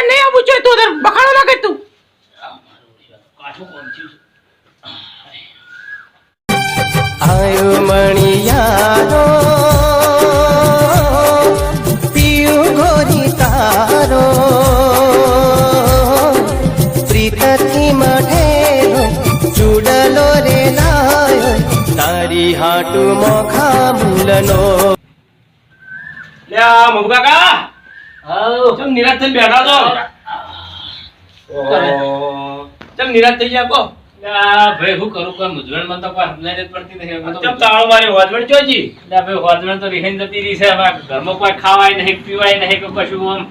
કઈ નહીં આવું જોઈએ તું તાર બખાડો ના કર તું. કાઠું આયો મણિયારો પિયું ગોરી તારો પ્રીતથી મઢેલો ચૂડલો રે લાયો તારી હાટુ મોખા મૂલનો લ્યા મગુ કાકા ચમ નિરાશ થઈને બેઠા છો. ચમ નિરાશ થઈ ગયા કો ભાઈ શું કરું? કોઈ મુજવણ મને તો કોઈ સમજાય પડતી નથી. તો ચમ તાળો મારી હોજવણ ચોજી ના ભાઈ હોજવણ તો રીહાઈને જતી રહી છે. ઘરમાં કોઈ ખાવાય નહીં પીવાય નહીં કે કશું આમ.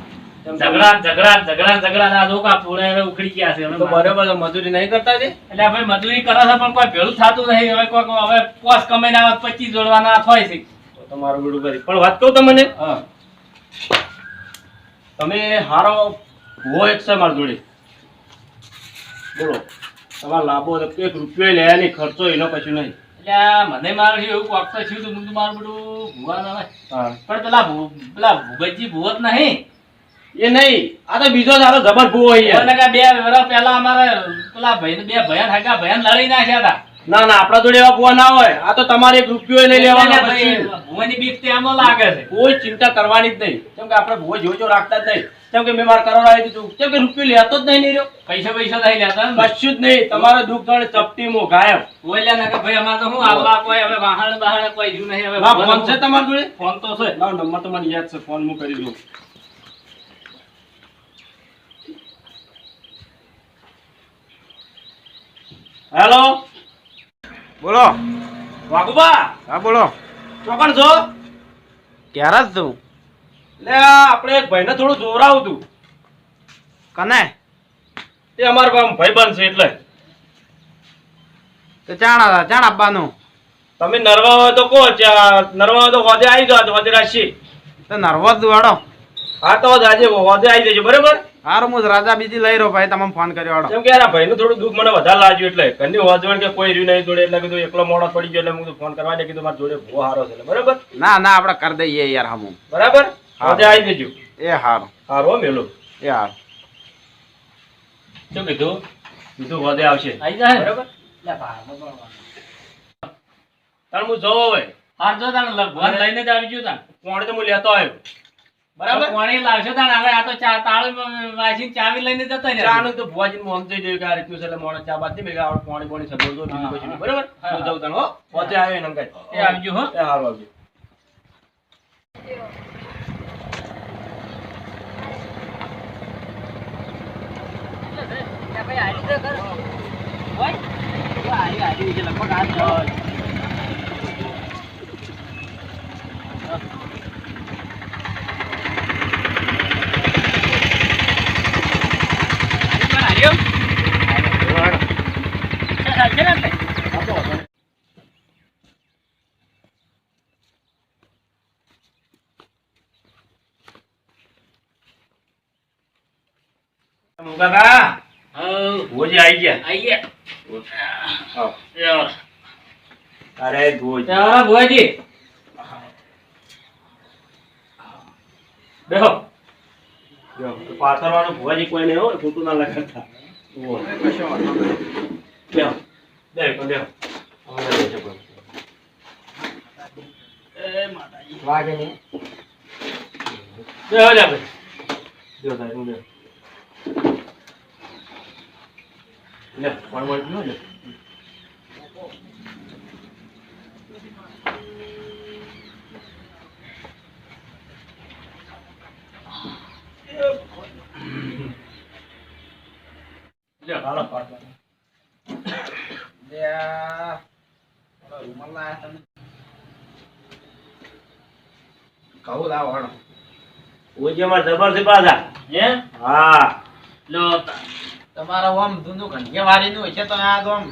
ઝઘડા ઝઘડા ઝઘડા ઝઘડા આ લોકો પૂળે હવે ઉખડી ગયા છે. તો બરોબર મજૂરી નહીં કરતા છે એટલે ભાઈ મજૂરી કરે છે પણ કોઈ ભેળું થતું નહીં. હવે કોઈ કોઈ હવે પોસ કમાઈને આવે પચીસ જોડવાના થાય છે. તમારું બધું કરી પણ વાત કહું તમને? હા. તમે હારો ભૂવો એક છે મારી જોડે. બોલો તમારે લાભો તો એક રૂપિયો લે નહીં ખર્ચો એનો પછી નહીં. એટલે મને મારું એવું કોક તો થયું મેં મારું બધું ભૂવા ના હોય. પણ પેલા પેલા ભૂગતજી ભૂવત નહીં. એ નહીં આ તો બીજો તારો જબર ભૂવો બે વર્ષ પહેલા અમારે પેલા ભાઈ બે ભયાન હાગા ભયાન લડી નાખ્યા હતા. ના ના આપણા જોડે એવા ભૂવા ના હોય. આ તો તમારે એક રૂપિયો નહીં લેવાનો. ભૂવાની બીક તો લાગે છે. કોઈ ચિંતા કરવાની જ નહીં. કેમ કે આપણે ભૂવો જો જો રાખતા જ નહીં. કેમ કે મેં મારા કરોડ દીધું કેમ કે રૂપિયો લેતો જ નહીં રહ્યો પૈસા પૈસા નહીં લેતા કશું જ નહીં. તમારો દુઃખ ગણે ચપટીમો ગાયબ. બોલ્યા ના કે ભાઈ અમારે તો શું આવા કોઈ હવે વાહણ બહાણ કોઈ રહ્યું નહીં હવે ફોન છે તમારા જોડે? ફોન તો છે. નંબર તો મને યાદ છે. ફોન હું કરી દઉં. હેલો બોલો. વાઘુબા. હા બોલો. ચોકણ છો? ક્યારે જ તું લે આપણે એક ભાઈને થોડું જોરાવું તું કને? તે અમારો આમ બન છે એટલે. તો ચાણ જાણ આપવાનું. તમે નરવા હોય તો કહો નરવા હોય તો હોદે આવી જાઓ હોદે રાશી. તો નર્વસ વાળો હા તો આજે હોદે આવી જજો બરાબર? હારું હું રાજા બીજી લઈ રહ્યો ભાઈ તમે ફોન કર્યો વાળો કેમ કે યાર ભાઈ નું થોડું દુઃખ મને વધારે લાગ્યું એટલે. ઘરની વાજવણ કે કોઈ રહ્યું નહીં જોડે એટલે કીધું એકલો મોડો પડી ગયો એટલે હું ફોન કરવા દે કીધું મારા જોડે ભૂવો હારો છે બરાબર? ના ના આપણે કર દઈએ યાર હમું. બરાબર? આજે આવી જજો. એ હારું. હારો મેલો. એ હાર. શું કીધું? કીધું હોદે આવશે. આવી જાય બરાબર? લે ભાઈ, બરાબર. તાણ હું જવો હવે. હાર જો તાણ લગભગ. લઈને જ આવી ગયો તાણ. કોણ તો હું લેતો આવ્યો. બરાબર? કોણે લાવશો તાણ? હવે આ તો ચા તાળું વાંચીને ચાવી લઈને જતો રહ્યો. ચાનું તો ભુવાજીને હું સમજાઈ દઉં કે આ રીતનું છે એટલે મોડે ચા બાદ નહીં આવડ પાણી પાણી સબોજો બીજું કશું બરાબર? હું જાઉં તાણ હો. હોદે આવ્યો એને અંગાત. એ આવજો હો. એ હારું આવજો. કાકા હઉ, ભુવાજી આવી ગયા? આઈ ગયા. અરે ભુવાજી. ચાલો, ભુવાજી. બેહો. જો, પાછળ વાળો ભુવાજી કોઈ નહીં હો ખોટું ના લગાડતા ઓહો. બેહો. બેહો, બેહો. હમણાં બેસજો કોઈ. વાગે નહીં બેહો જા ભાઈ. બેહો સાહેબ, હું બેહો. લે, પાણી વાળી પીવો લે. લે, હાલો, પાટ વાળો. રૂમાલ લાયા તમે. કહું લાવો હાડો ઓજે માર જબર છે પાછા. હે? હા. લો, તમારા ઓમ ધૂનું ઘંટિયા વારી નું છે તો આ તો આમ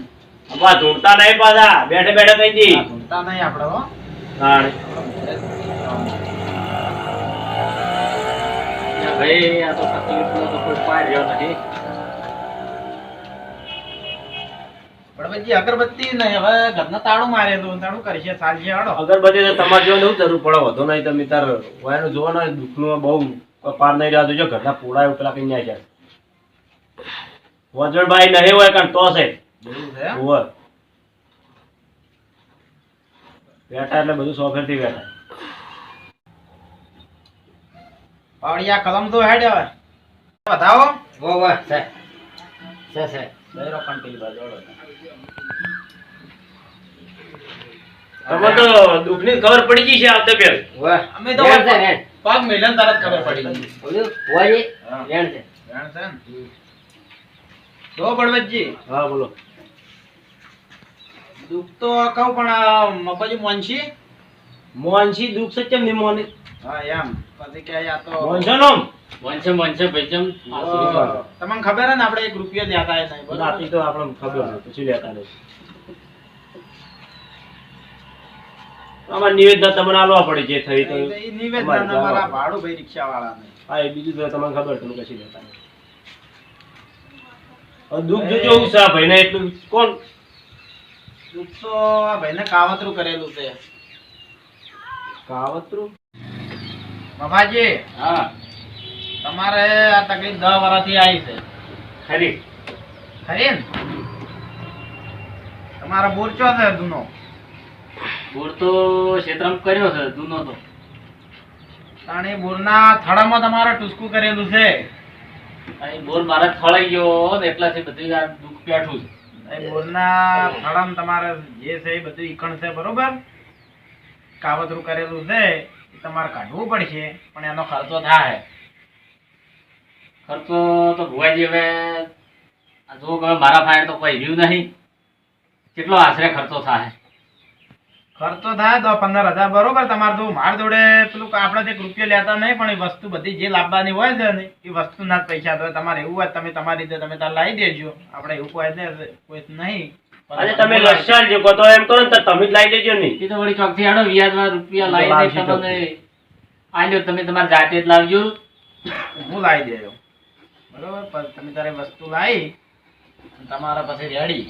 અబ్బા ધૂળતા નહીં પાછા. બેઠે બેઠે કઈ દી ઢૂંઢતા નહીં આપણે હો. ભાઈ આ તો તકલીફનો તો કોઈ પાર રહ્યો નથી. અગરબત્તી નહીં હવે ઘરના તાળું મારેલું તાળું કરશે ચાલશે હાડો. અગરબત્તી તો તમારે જોવાનું એવું જરૂર પડે વધુ નહીં તમે તાર વયાનું જોવાનો દુઃખનું બહુ પાર નહીં રહ્યા જો ઘરના પોળા પેલા કઈ ન્યા જાય વજણભાઈ નહીં હોય કારણ તો છે? છે. બેઠા એટલે બધું સોફેરથી બેઠા. પાવડિયા કલમ તો હેડ હવે. બતાવો વો વો છે. છે છે. બૈરો પણ પેલી બાજુ વાળો. તમે તો દુઃખની ખબર પડી ગઈ છે આવતે પેલ અમે તો રેણ છે રેણ પગ મેલ્યા તરત ખબર પડી ગઈ. બોલ્યું ભુવાજી? હા. રેણ છે. છે બોલો. દુઃખ તો કહું પણ આ મગજ મોનશી મોહનસી દુઃખની મોહન હા એમ. પછી કે આ તો મોહનસો નોમ વંશે વંશે ભાઈચમ તમને ખબર હે ને આપણે એક રૂપિયો લેતા એ નહીં બરોબર? તો આપણને ખબર છે પછી લેતા નહીં આમાં નિવેદન તમને આલવા પડે જે થઈ તો. એ નિવેદન અમારા ભાડું ભાઈ રિક્ષાવાળાને. હા એ બીજું તો તમને ખબર તમે કશી લેતા નહીં. દુઃખ જોજો જોવું છે ભાઈ ને એટલું કોણ? દુઃખ તો આ ભાઈને કાવતરું કરેલું છે. કાવતરું? મફાજી હા. તમારે આ તકલીફ દસ વર્ષથી આવી છે. ખરી. ખરી ને તમારો બોર ચો છે જૂનો? બોર તો ક્ષેત્રમ કર્યો છે જૂનો તો. એ બોરના થડામાં તમારે ટૂસકું કરેલું છે. અહીં બોર મારા થળાઈ ગયો ને એટલાથી બધી આ દુઃખ પેઠું છે. બોરના થડામાં તમારે જે છે એ બધું ઈકણ છે બરોબર? કાવતરું કરેલું છે. એ તમારે કાઢવું પડશે પણ એનો ખર્ચો થાય. ખર્ચો તો ભુવાજી હવે આ જો હવે મારા ફાયર તો કોઈ રહ્યું નહીં. કેટલો આશરે ખર્ચો થાય? ખર્ચો થાય તો પંદર હજાર બરોબર. તમારે તો માર જોડે પેલું આપણે જે રૂપિયા લેતા નહીં પણ એ વસ્તુ બધી જે લાવવાની હોય છે ને એ વસ્તુના જ પૈસા તો તમારે એવું હોય તમે તમારી રીતે તમે તાર લાવી દેજો. આપણે એવું કોઈ કોઈ નહીં. આજે તમે લસાડ જો તો એમ કરો ને તમે જ લાવી દેજો નહીં એ તો વળી ચોકથી હાડો વ્યાજમાં રૂપિયા લાવી દે તમને આલ્યો તમે તમારી જાતે જ લાવજો. હું લાવી દેજો બરોબર તમે તારે વસ્તુ લાવી તમારા પાસે રેડી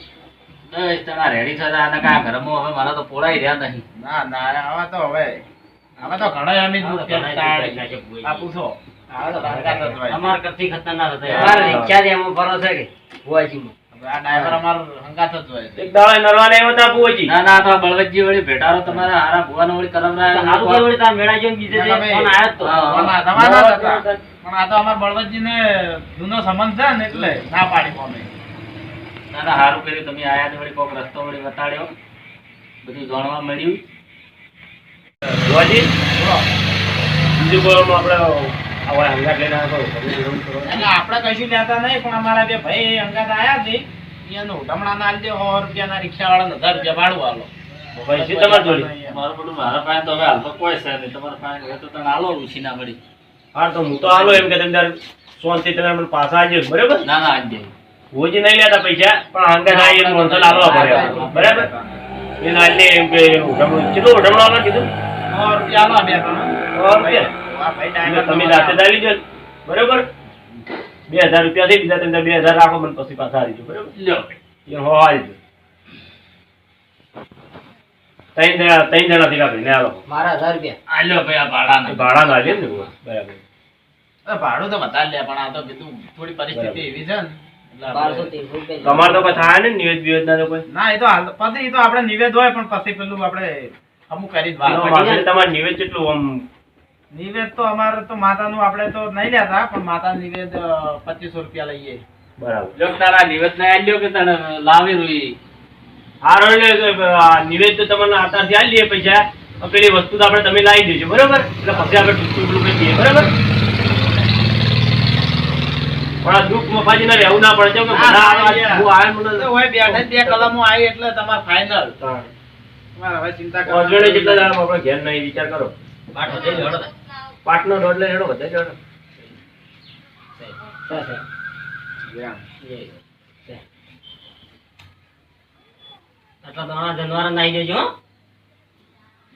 બસ તમારા રેડી થતા આના કા ઘરમાં હવે મારા તો પોળાઈ રહ્યા નહીં. ના ના આવા તો હવે આવા તો ઘણા દુઃખ લાગે આ પૂછો. જ. અમાર કરતી ખતરનાક હતા. અમારે રિક્ષા એમાં ભરો છે કે? ભુવાજીમાં. હવે આ ડ્રાઈવર અમારો હંગાત જ હોય એક દાડે નરવાને આવ્યો તા બુઆજી ના ના તો આ વળી ભેટારો તમારા હારા ભુવાનો વળી કલમ હારું કે વળી તાર મેળા જેમ બીજે ના, ફોન આયો તો. હા, તમારા હતા. પણ આ તો અમારા બળવંતજીને જૂનો સંબંધ છે ને એટલે ના પાડી ફોને ના ના હારું કર્યું. તમે આયા વળી કોક રસ્તો વળી બતાડ્યો. બધું જાણવા મળ્યું. બીજું આપણે આવા હંગાત લઈને આવ્યો તો તમે જરૂર કરો. એટલે આપણે કશું લેતા નહીં પણ અમારા બે ભાઈ અંગાત આયા છે. એનું ઉધમણા ના આલજો સો રૂપિયાના રિક્ષાવાળાને હજાર રૂપિયા ભાડું આલો. ભાઈ છે તમારી જોડે? મારું બધું મારા પાસે તો હવે હાલ તો કોઈ છે નહીં. તમારા પાસે તો તને આલો ઉછી ના પડી હા તો હું તો હાલો એમ કે તમે તાર શાંતિ તમે મને પાછા બરાબર? ના ના ભોજી નહીં લેતા પૈસા પણ હંગાત આવી એમ લાવવા પડે બરાબર? એ ના એમ કે કેટલું ઉઠમણું કીધું? સો રૂપિયા બે ત્રણ. સો રૂપિયા? તમે બરાબર? બે હજાર રૂપિયા થઈ બીજા તમે બે હજાર રાખો મને પછી પાછા આવી બરાબર? બરોબર હો આવજો. ત્રણ જણા ત્રણ જણા થી રાખી ને આલો મારા હજાર રૂપિયા. આલ્યો ભાઈ આ ભાડાના. ભાડા ના લે ને બરાબર. ભાડું તો વધારે લે પણ આ તો કીધું થોડી પરિસ્થિતિ એવી છે ને. એટલે તમારે તો થાય ને નિવેદ બિવેદ ના કોઈ? ના એ તો પછી એ તો આપણે નિવેદ હોય પણ પછી પેલું આપણે અમુક કરી તમારે નિવેદ કેટલું આમ નિવેદ તો અમારે તો માતાનું આપણે તો નહીં લેતા પણ માતા નિવેદ પચીસો રૂપિયા લઈએ. બરાબર. જો તારા નિવેદ ને આલ્યો કે તને લાવી રૂઈ હારો નિવેદ તો તમને આતારથી આલી લઈએ પૈસા. પેલી વસ્તુ તો આપણે તમે લાવી દેજો બરાબર? એટલે પછી આપણે ટૂંકું ટૂંકું કરી દઈએ બરાબર? પણ દુઃખ મફાજી ના રહેવું ના પડે. હું બેઠા બે કલમો આવી એટલે તમારે તમારે હવે ચિંતા દાડા ઘેર નહીં વિચાર કરો? પાટો જઈ હેડો પાટનો દોઢ લઈ હેડો બધા જ આટલા દાણા જનવારા નાઈ દેજો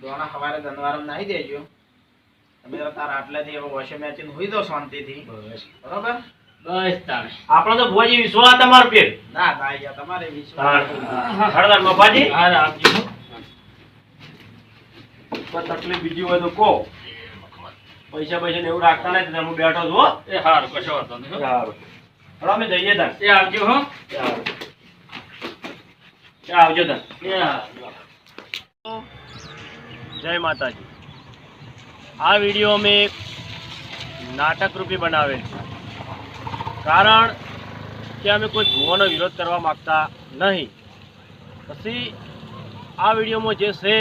દોણા સવારે ધનવારમ નાહી દેજો. તમે તો તાર આટલેથી હવે વોશિંગ મશીન હોઈ દો શાંતિથી. બરોબર? બસ તાણે. આપણો તો ભુવાજી વિશ્વાસ તમારો પેર ના તમારે. વિશ્વાસ હળદર મફાજી આપજો. કોઈ તકલીફ બીજી હોય તો કહો. પૈસા પૈસા ને એવું રાખતા નહીં તમે બેઠો છો એ હાર કશો વાંધો નહીં હો. સારું હવે અમે જઈએ તાર. એ આવજો હો. એ આવજો તાર. જય માતાજી. આ વીડિયો અમે નાટક રૂપે બનાવેલ. છે કારણ કે અમે કોઈ ભૂવાનો વિરોધ કરવા માગતા નહીં. પછી આ વિડીયોમાં જે છે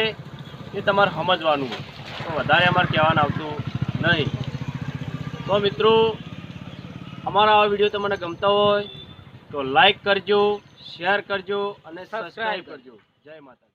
એ તમારે સમજવાનું તો વધારે અમારે કહેવાનું આવતું નહીં. તો મિત્રો અમારા આ વીડિયો તમને ગમતા હોય તો લાઈક કરજો શેર કરજો અને સબસ્ક્રાઈબ કરજો. જય માતા